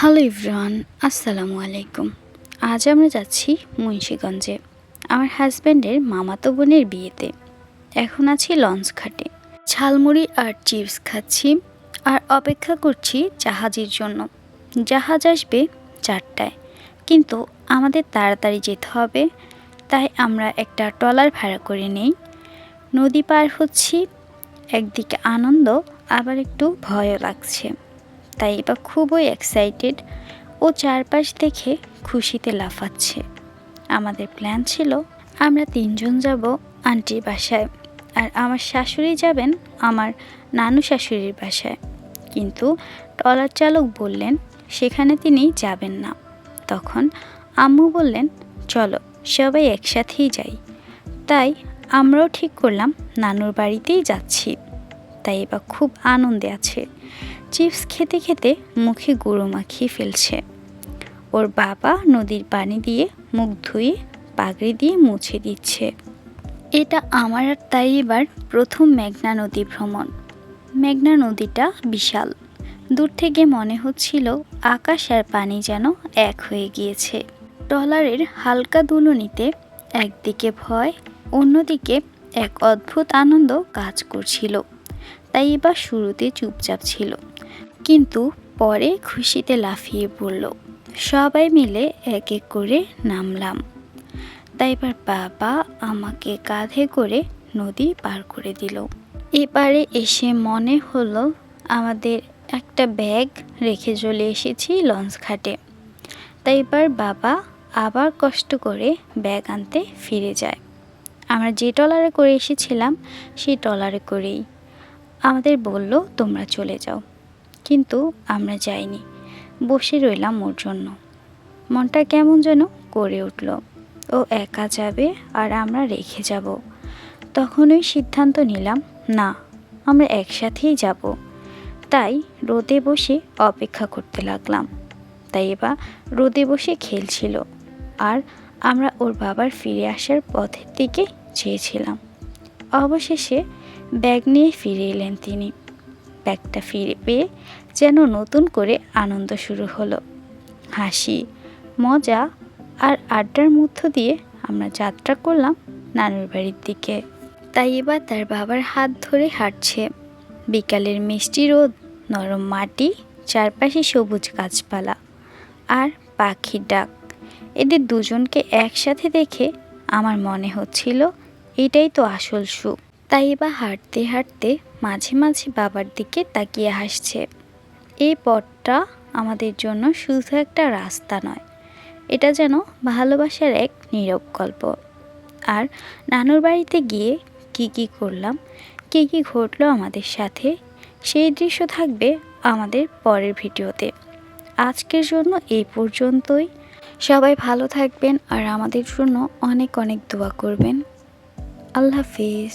Hello everyone আসসালামু আলাইকুম। আজ আমরা যাচ্ছি মুন্সীগঞ্জে, আমার হাজব্যান্ডের মামাতো বোনের বিয়েতে। এখন আছি লঞ্চ ঘাটে। ঝালমুড়ি আর চিপস খাচ্ছি আর অপেক্ষা করছি জাহাজের জন্য। জাহাজ আসবে চারটায়, কিন্তু আমাদের তাড়াতাড়ি যেতে হবে, তাই আমরা একটা ট্রলার ভাড়া করে নেই। নদী পার হচ্ছি, একদিকে আনন্দ, আবার একটু ভয়ও লাগছে। তাই এবার খুবই এক্সাইটেড ও চারপাশ দেখে খুশিতে লাফাচ্ছে। আমাদের প্ল্যান ছিল আমরা তিনজন যাব আন্টির বাসায় আর আমার শাশুড়ি যাবেন আমার নানু শাশুড়ির বাসায়। কিন্তু ট্রলার চালক বললেন, সেখানে তিনি যাবেন না। তখন আম্মু বললেন, চলো, সবাই একসাথেই যাই। তাই আমরাও ঠিক করলাম, নানুর বাড়িতেই যাচ্ছি। তাই এবার খুব আনন্দে আছে। চিপস খেতে খেতে মুখে গুঁড়ো মাখিয়ে ফেলছে। ওর বাবা নদীর পানি দিয়ে মুখ ধুয়ে পাগড়ি দিয়ে মুছে দিচ্ছে। এটা আমার আর তাই এবার প্রথম মেঘনা নদী ভ্রমণ। মেঘনা নদীটা বিশাল। দূর থেকে মনে হচ্ছিল আকাশ আর পানি যেন এক হয়ে গিয়েছে। ট্রলারের হালকা দুলুনিতে একদিকে ভয়, অন্যদিকে এক অদ্ভুত আনন্দ কাজ করছিল। তাই এবার শুরুতে চুপচাপ ছিল। কিন্তু পরে খুশিতে লাফিয়ে পড়ল। সবাই মিলে এক এক করে নামলাম। তাই এবার বাবা আমাকে কাঁধে করে নদী পার করে দিল। এবারে এসে মনে হলো আমাদের একটা ব্যাগ রেখে চলে এসেছি লঞ্চ ঘাটে। তাই এবার বাবা আবার কষ্ট করে ব্যাগ আনতে ফিরে যায়। আমরা যে ট্রলারে করে এসেছিলাম, সেই ট্রলারে করেই আমাদের বলল, তোমরা চলে যাও। কিন্তু আমরা যাইনি। বসে রইলাম ওর জন্য। মনটা কেমন যেন করে উঠল। ও একা যাবে আর আমরা রেখে যাব। তখনই সিদ্ধান্ত নিলাম, না, আমরা একসাথেই যাব। তাই রোদে বসে অপেক্ষা করতে লাগলাম। তাই এবার রোদে বসে খেলছিল আর আমরা ওর বাবার ফিরে আসার পথের দিকে চেয়েছিলাম। অবশেষে ব্যাগ নিয়ে ফিরে এলেন তিনি। ব্যাগটা ফিরে পেয়ে যেন নতুন করে আনন্দ শুরু হলো। হাসি, মজা আর আড্ডার মধ্য দিয়ে আমরা যাত্রা করলাম নানুর বাড়ির দিকে। তাই এবার তার বাবার হাত ধরে হাঁটছে। বিকালের মিষ্টি রোদ, নরম মাটি, চারপাশে সবুজ গাছপালা আর পাখির ডাক। এদের দুজনকে একসাথে দেখে আমার মনে হচ্ছিল এটাই তো আসল সুখ। তাই বা হাঁটতে হাঁটতে মাঝে মাঝে বাবার দিকে তাকিয়ে হাসছে। এই পথটা আমাদের জন্য শুধু একটা রাস্তা নয়, এটা যেন ভালোবাসার এক নীরব গল্প। আর নানুর বাড়িতে গিয়ে কি কি করলাম, কি কি ঘটলো আমাদের সাথে, সেই দৃশ্য থাকবে আমাদের পরের ভিডিওতে। আজকের জন্য এই পর্যন্তই। সবাই ভালো থাকবেন আর আমাদের জন্য অনেক অনেক দোয়া করবেন। আল্লাহ হাফিজ।